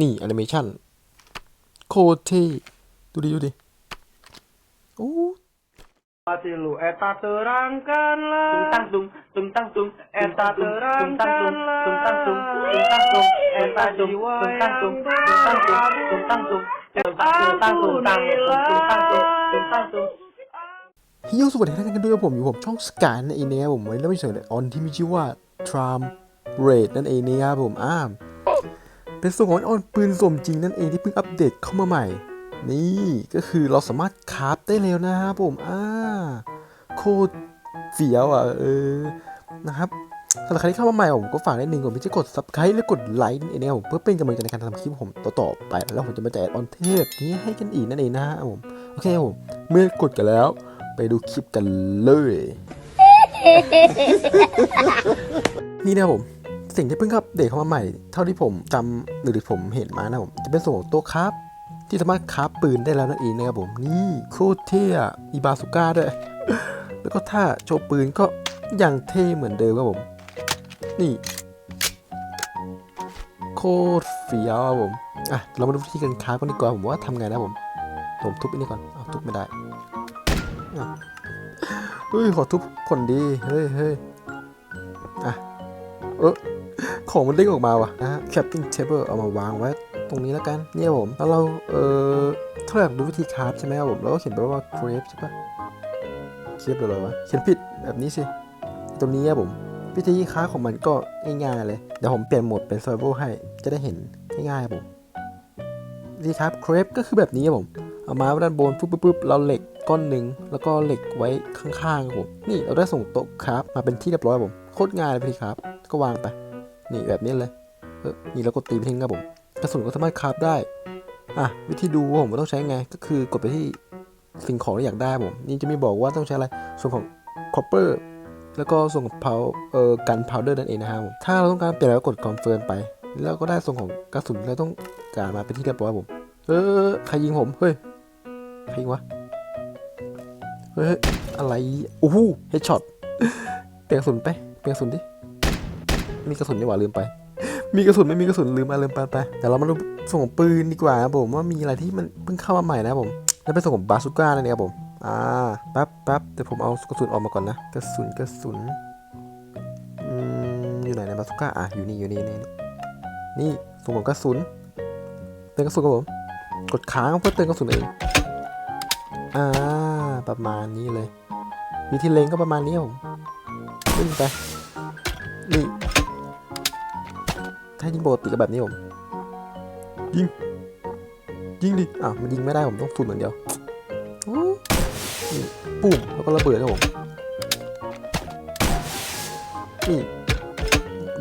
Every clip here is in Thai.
นี่แอนิเมชันโคตรเท่ดูดิ ดูดิ โอ้ Patilu eta terangkanlah Tung tang tung tung tang tung eta terangkanlah Tung tang tung tung tang tung eta jiwa yang berlabuh Tung tang tung tung tang tung tung tang tung tung tang tung tung tang tung ฮิโยสวัสดีทุกท่านกันด้วยผมอยู่ผมช่องสกายนั่นเองนะครับผมไว้แล้วไม่เฉยเลยออนที่มีชื่อว่าทรามเรดนั่นเองนะครับผมอ้าม เป็นส่วนของออนปืนสมจริงนั่นเองที่เพิ่งอัปเดตเข้ามาใหม่ นี่ก็คือเราสามารถคราฟได้แล้วนะครับผมอ่าโคตรเฟี้ยวอะเออนะครับสำหรับใครที่เข้ามาใหม่ผมก็ฝากนิดนึงก่อนที่จะกด subscribe และกดไลค์นั่นเองนะครับผมเพื่อเป็นกำลังใจในการทำคลิปผมต่อๆไป แล้วผมจะมาแจกออนเทพนี้ให้กันอีกนั่นเองนะครับผมโอเคผมเมื่อกดกันแล้ว ไปดูคลิปกันเลย นี่นะครับผม สิ่งที่เพิ่งอัปเดตเข้ามาใหม่ เท่าที่ผมจำหรือผมเห็นมานะผมจะเป็นส่วนของตัวคราฟที่สามารถคราฟปืนได้แล้วนั่นเองนะครับผมนี่โคตรเท่อีบาสุก้าด้วย แล้วก็ถ้าโชว์ปืนก็ยังเท่เหมือนเดิมครับผม นี่ โคตรเฟี้ยวครับผมอะเรามาดูวิธีการคราฟกันดีกว่าผมว่าทำไงนะผมผมทุบอันนี้ก่อนเอาทุบไม่ได้เฮ้ยขอทุบผลดีเฮ้ยเฮ้ย เออของมันเด้งออกมาว่ะนะฮะ crafting table เอามาวางไว้ตรงนี้แล้วกันเนี่ยผม แล้วเรา เออถ้าเราอยากดูวิธีคราฟใช่ไหมครับผมเราก็เขียนไปว่า crave ใช่ปะเครฟหรือไรวะเขียนผิดแบบนี้สิ ตรงนี้ครับผมวิธีคราฟของมันก็ง่ายๆเลย เดี๋ยวผมเปลี่ยนโหมดเป็น survival ให้ จะได้เห็นง่ายๆครับผมวิธีคราฟ crave ก็คือแบบนี้ครับผม เอามาด้านบนปุ๊บปุ๊บปุ๊บเราเหล็กก้อนหนึ่งแล้วก็เหล็กไว้ข้างๆครับผม นี่เราได้ส่งโต๊ะครับมาเป็นที่เรียบร้อยครับผม โคตรง่ายเลยพี่ครับ ก็วางไป นี่แบบนี้เลยเออนี่เราก็ตีไปทิ้งครับผม กระสุนก็สามารถคราฟได้ อะ วิธีดูว่าผมว่าต้องใช้ไง ก็คือกดไปที่สิ่งของที่อยากได้ผม นี่จะมีบอกว่าต้องใช้อะไร ส่วนของ copper แล้วก็ส่วนของเผาเอ่อกันพาวเดอร์นั่นเองนะครับผม ถ้าเราต้องการเปลี่ยนแล้วกดคอนเฟิร์มไป แล้วก็ได้ส่วนของกระสุนเราต้องการมาเป็นที่เรียบร้อยผม เออ ใครยิงผม เฮ้ย ใครวะ เฮ้ย อะไร โอ้โหเฮดช็อต เปลี่ยนกระสุนไป เปลี่ยนกระสุนดิ มีกระสุนดีกว่าลืมไป มีกระสุนไม่มีกระสุนลืมมาลืมไปไปแต่เรามาดูส่งปืนดีกว่าครับผมว่ามีอะไรที่มันเพิ่งเข้ามาใหม่นะครับผมแล้วเป็นส่งของบาซูก้านั่นเองครับผมอ่าแป๊บแป๊บเดี๋ยวผมเอากระสุนออกมาก่อนนะกระสุนกระสุนอืมอยู่ไหนนะบาซูก้าอะอยู่นี่อยู่นี่นี่นี่ส่งของกระสุนเติมกระสุนครับผมกดค้างเพื่อเติมกระสุนเองอ่าประมาณนี้เลยวิธีเล็งก็ประมาณนี้ครับผมวิ่งไปนี่ายิงปกติก็แบบนี้ผม ยิง ยิงดิ อ้าวมันยิงไม่ได้ผมต้องสูดเหมือนเดียวนี่ปุ้มแล้วก็ระเบิดครับผมนี่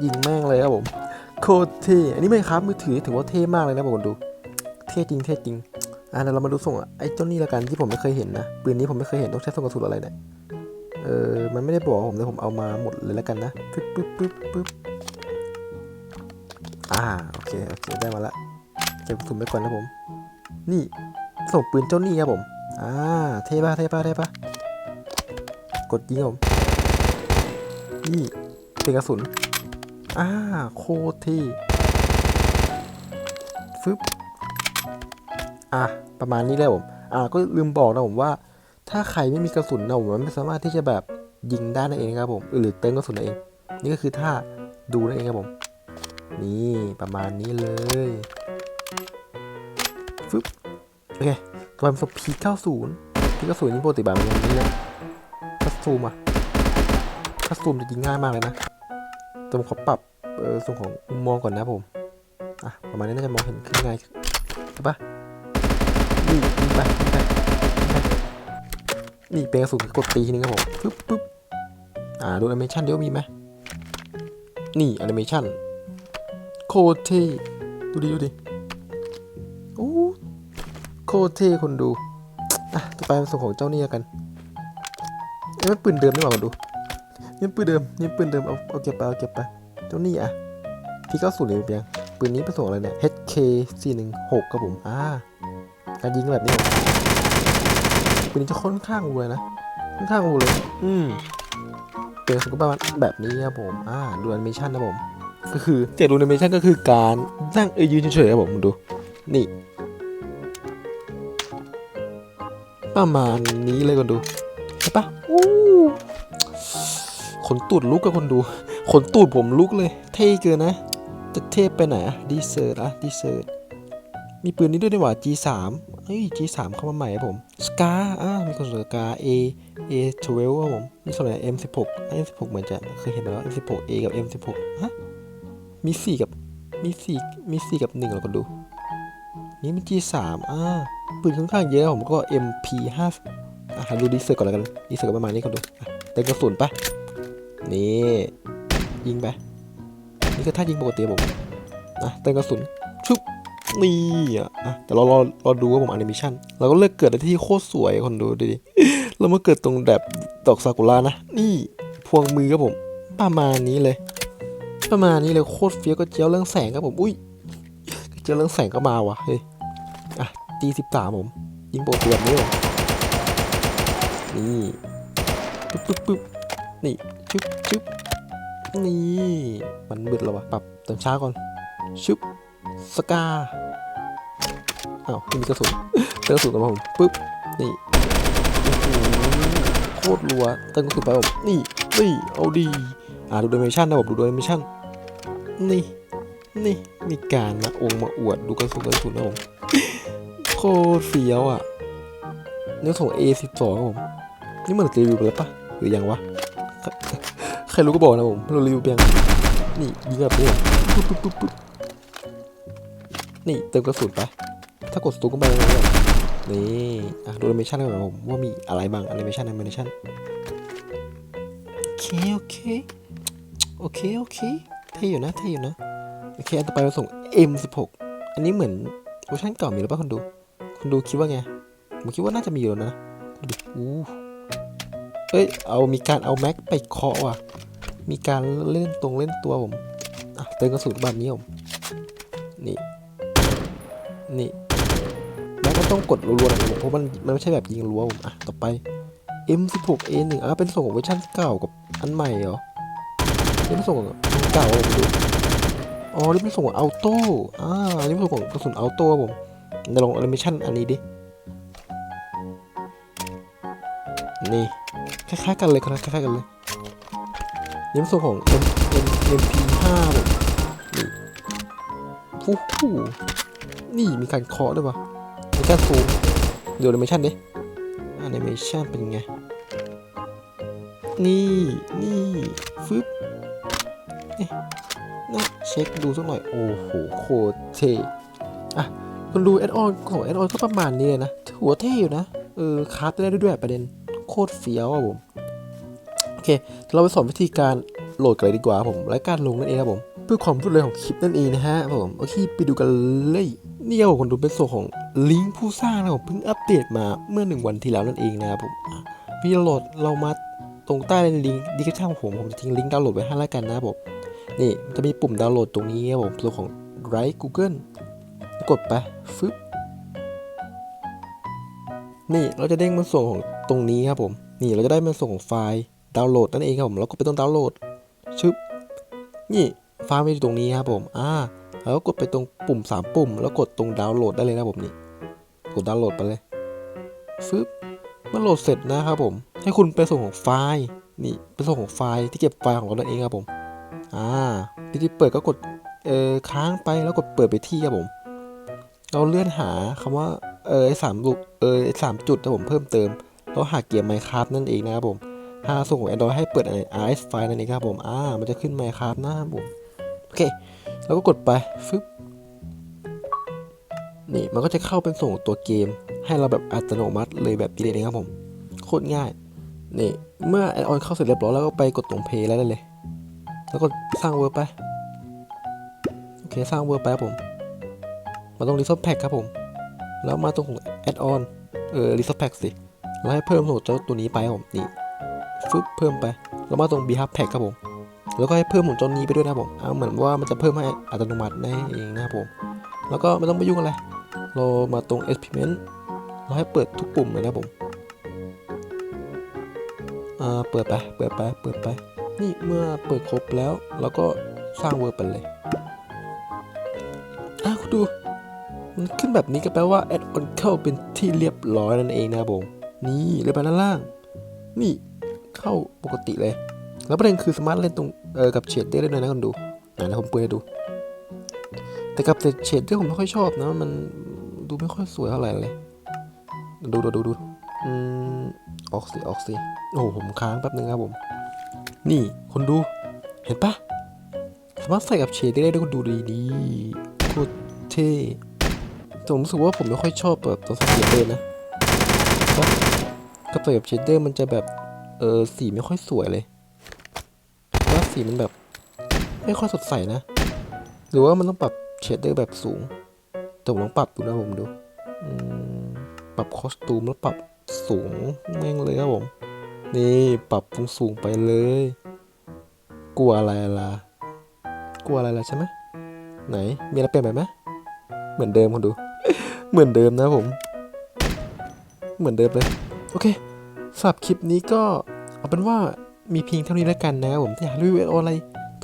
ยิงแม่งเลยครับผม โคตรเท่อันนี้ไม่ครับมือถือถือว่าเท่มากเลยนะผมดู เท่จริงเท่จริงอะเดี๋ยวเรามาดูส่งอะไอ้เจ้านี่ละกันที่ผมไม่เคยเห็นนะปืนนี้ผมไม่เคยเห็นต้องใช้ส่งกระสุนอะไรเนี่ยเออมันไม่ได้บอกผมเลยผมเอามาหมดเลยล้วกันนะปึ๊บปึ๊บปึ๊บปึ๊บ อ่าโอเคโอเคได้มาละเก็บกระสุนไปก่อนนะผม นี่ส่งปืนเจ้านี่ครับผม อ่าเท่ปะเท่ปะเท่ปะกดยิงผมนี่เป็นกระสุน อ่าโคตรเท่ฟึบอะประมาณนี้เลยผม อะก็ลืมบอกนะผมว่า ถ้าใครไม่มีกระสุนนะผมมันไม่สามารถที่จะแบบยิงได้นั่นเองครับผม หรือเติมกระสุนนั่นเอง นี่ก็คือถ้าดูนั่นเองครับผม นี่ประมาณนี้เลยฟึบโอเคต่อไปเป็นสปี90พี90ยิงปกติแบบอย่างนี้เลยคัสตูมอะคัสตูมจะยิงง่ายมากเลยนะแต่ผมขอปรับเออส่วนของมุมมองก่อนนะผมอะประมาณนี้น่าจะมองเห็นขึ้นง่ายใช่ปะนี่ยิงไปยิงไปไปนี่เป็นกระสุนกดตีทีนึงครับผมปึ๊บปึ๊บอ่าดูแอนิเมชันเดี๋ยวมีไหมนี่แอนิเมชัน คตรเท่ดูดิดูดิโอ้โคตรเท่คนดู อะต่อไปเป็นส่วนของเจ้านี่กันเอ้ยมันปืนเดิมนี่หว่าคนดูนี่ปืนเดิมนี่ปืนเดิมเอาเอาเก็บไปเอาเก็บไปเจ้านี่อะพี่ก็สูนเลยเพียงปืนนี้เป็นส่วนอะไรเนี่ย HK 416ครับผมอ่าการยิงแบบนี้ปืนนี้จะค่อนข้างรูเลยนะค่อนข้างรูเลยอืมเป็นสุขภาพแบบนี้ครับผมอ่าดูแอนิเมชันนะผม ก็คือเจ็ดดูนิเมชันก็คือการนั่งเอยืนเฉยๆครับผมดู นี่ ประมาณนี้เลยคนดู ใช่ปะอู้ขนตูดลุกกับคนดู ขนตูดผมลุกเลย เท่เกินนะ จะเทพไปไหนอะดีเซอร์อะดีเซอร์มีปืนนี้ด้วยดีกว่า G3 เฮ้ย G3 เข้ามาใหม่ครับผม สกาอ่า มีคนเสนอกา A A12 ครับผม มีส่วนไหน M16 M16 เหมือนจะเคยเห็นมาแล้ว M16A กับ M16 ฮะ มี4กับมี4มี4กับ1เราก็ดู นี่มัน G3 อ่าปืนค่อนข้างเยอะผมก็ MP5 อะดูดีเซอร์ก่อนแล้วกันดีเซอร์ก็ประมาณนี้คนดูเติมกระสุนปะนี่ยิงไปนี่คือท่ายิงปกติผมนะเติมกระสุนชุบนี่อะแต่เรารอรอดูว่าผมแอนิเมชันเราก็เลือกเกิดในที่โคตรสวยคนดูดิเรามาเกิดตรงแบบดอกซากุระนะ นี่พวงมือครับผมประมาณนี้เลย ประมาณนี้เลยโคตรเฟี้ยวก็เจียวเรื่องแสงครับผม อุ้ยเจียวเรื่องแสงก็มาว่ะเฮ้ย อะ G13 ผม ยิงโปรตีแบบนี้เลยนี่ปึ๊บปึ๊บปึ๊บนี่ชึบชึบนี่ มันมืดแล้ววะปรับเติมช้าก่อนชึบสกาอ้าวไม่มีกระสุนเติมกระสุนกันผมปึ๊บนี่โคตรรัวเติมกระสุนไปผมนี่นี่เอาดี อ่าดูดิเมชันนะผมดูดิเมชันนี่นี่มีการมาองค์มาอวดดูกระสุนกระสุนนะผมโคตรเฟี้ยวอะเนื้อส่ง A12 ครับผมนี่มันรีวิวไปแล้วปะหรือยังวะใครรู้ก็บอกนะผมเรารีวิวไปยังนี่ยิงแบบนี้ปุ๊บปุ๊บปุ๊บปุ๊บนี่เติมกระสุนไปถ้ากดสตูก็ไปยังไงนี่อะดูแอนิเมชันกันหน่อยผมว่ามีอะไรบ้างแอนิเมชันแอนิเมชัน เคโอเคโอเคโอเคเท่อยู่นะเท่อยู่นะโอเคอันต่อไปเราส่ง M16 อันนี้เหมือนเวอร์ชันเก่ามีหรือเปล่าคนดูคนดูคิดว่าไงผมคิดว่าน่าจะมีอยู่แล้วนะดูอู้เอ้ยเอามีการเอาแม็กไปเคาะว่ะมีการเล่นตรงเล่นตัวผมอะเติมกระสุนแบบนี้ผมนี่นี่แม็กก็ต้องกดรัวๆหน่อยผมเพราะมันมันไม่ใช่แบบยิงรัวผมอะต่อไป M16A1 อะเป็นส่งของเวอร์ชันเก่ากับ อันใหม่เหรอนี่เป็นส่งของอันเก่าผมดูอ๋อนี่เป็นส่งของอัลโต้อ่านี่เป็นส่งของกระสุนอัลโต้ครับผมเดี๋ยวลองแอนิเมชันอันนี้ดินี่คล้ายๆกันเลยครับคล้ายๆกันเลยนี่เป็นส่งของ M M MP5 ผมนี่ฟู้ฮู้นี่มีการเคาะด้วยวะมีการซูมเดี๋ยวแอนิเมชันดิแอนิเมชันเป็นไง นี่นี่ฟึบนะเช็คดูสักหน่อย โอ้โหโคตรเท่อะคุณดูแอดออนของแอดออนก็ประมาณนี้เลยนะหัวเท่อยู่นะ เออคราฟได้ด้วยประเด็นโคตรเฟี้ยวอะผม โอเค เราไปสอนวิธีการโหลดกันเลยดีกว่าผม และการลงนั่นเองครับผม เพื่อความรวดเร็วของคลิปนั่นเองนะฮะผม โอเคไปดูกันเลยนี่ครับผมคนดูเป็นส่วนของลิงก์ผู้สร้างนะผมเพิ่งอัปเดตมาเมื่อหนึ่งวันที่แล้วนั่นเองนะครับผมอ่โหลดเรามา ตรงใต้ลิงก์ดีคริปชั่นของผมผมจะทิ้งลิงก์ดาวน์โหลดไว้ให้แล้วกันนะครับผมนี่จะมีปุ่มดาวน์โหลดตรงนี้ครับผมตัวของ Right Google กดไปฟึบนี่เราจะเด้งมาส่งของตรงนี้ครับผม นี่เราจะได้มาส่งของไฟล์ดาวน์โหลดนั่นเองครับผมแล้วก็ไปตรงดาวน์โหลดชึบนี่ไฟล์มันอยู่ตรงนี้ครับผมอ่าแล้วก็กดไปตรงปุ่ม 3 ปุ่ม แล้วกดตรงดาวน์โหลดได้เลยนะครับผมนี่กดดาวน์โหลดไปเลยฟึบเมื่อโหลดเสร็จนะครับผม ให้คุณไปส่งของไฟล์นี่ไปส่งของไฟล์ที่เก็บไฟล์ของเราเองครับผมอ่าวิธีเปิดก็กดเออค้างไปแล้วกดเปิดไปที่ครับผม เราเลื่อนหาคำว่าเออสามลูกเออสามจุดที่ผมเพิ่มเติมเราหาเกียร์ Minecraft นั่นเองนะครับผมถ้าส่งของ Android ให้เปิดใน RS ไฟล์นั่นเองครับผมอ่ามันจะขึ้น Minecraft นะครับผมโอเคแล้วก็กดไปฟึบนี่มันก็จะเข้าเป็นส่งตัวเกม ให้เราแบบอัตโนมัติเลยแบบนี้เลยนะครับผมโคตรง่าย นี่เมื่อแอดออนเข้าเสร็จเรียบร้อยแล้วก็ไปกดตรง Play แล้วได้เลย แล้วก็สร้างเวอร์ไป โอเคสร้างเวอร์ไปครับผม มาตรง Resource Pack ครับผม แล้วมาตรง Add on เออ Resource Pack สิแล้วให้เพิ่มโหมดเจ้าตัวนี้ไปครับผมนี่ฟึบเพิ่มไป แล้วมาตรง Behalf Pack ครับผม แล้วก็ให้เพิ่มโหมดเจ้านี้ไปด้วยนะครับผมเอาเหมือนว่ามันจะเพิ่มให้อัตโนมัติได้เองนะครับผม แล้วก็ไม่ต้องไปยุ่งอะไร เรามาตรง Experiment เราให้เปิดทุกปุ่มเลยนะครับผม อ่าเปิดไปเปิดไปเปิดไป นี่เมื่อเปิดครบแล้วเราก็สร้างเวอร์ไปเลยอะคุณดูมันขึ้นแบบนี้ก็แปลว่า add on เข้าเป็นที่เรียบร้อยนั่นเองนะบผมนี่เลยไปด้านล่าง นี่เข้าปกติเลย แล้วประเด็นคือสามารถเล่นตรงเออกับเฉดได้ด้วยนะคุณดูไหนนะผมเปิดให้ดู แต่กับเฉดที่ผมไม่ค่อยชอบนะมันดูไม่ค่อยสวยเท่าไหร่เลย ดูดูดูดูอืม ออกสิออกสิโอ้ผมค้างแป๊บนึงครับผม นี่คนดูเห็นปะสามารถใส่กับเฉดได้ด้วยคุณดูดีดีโคตรเท่ผมรู้สึกว่าผมไม่ค่อยชอบแบบตัวสเก็ตเลยนะปะกับใส่กับเชดเดอร์มันจะแบบเออสีไม่ค่อยสวยเลยว่าสีมันแบบ ไม่ค่อยสดใสนะ หรือว่ามันต้องปรับเชดเดอร์แบบสูงแต่ผมลองปรับดูนะผมดูปรับคอสตูมแล้วปรับ สูงแม่งเลยครับผม นี่ปรับสูงสูงไปเลย กลัวอะไรล่ะ กลัวอะไรล่ะใช่ไหมไหน มีอะไรเปลี่ยนไปไหมเหมือนเดิมคุณดู เหมือนเดิมนะผม เหมือนเดิมเลย โอเคสำหรับคลิปนี้ก็เอาเป็นว่ามีเพียงเท่านี้แล้วกันนะครับผมถ้าอยากรีวิวอะไร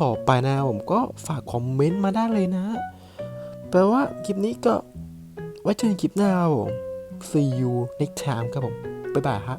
ต่อไปนะผมก็ฝากคอมเมนต์มาได้เลยนะ แปลว่าคลิปนี้ก็ไว้เจอกันคลิปหน้าครับผม see you next time ครับผม บ๊ายบายฮะ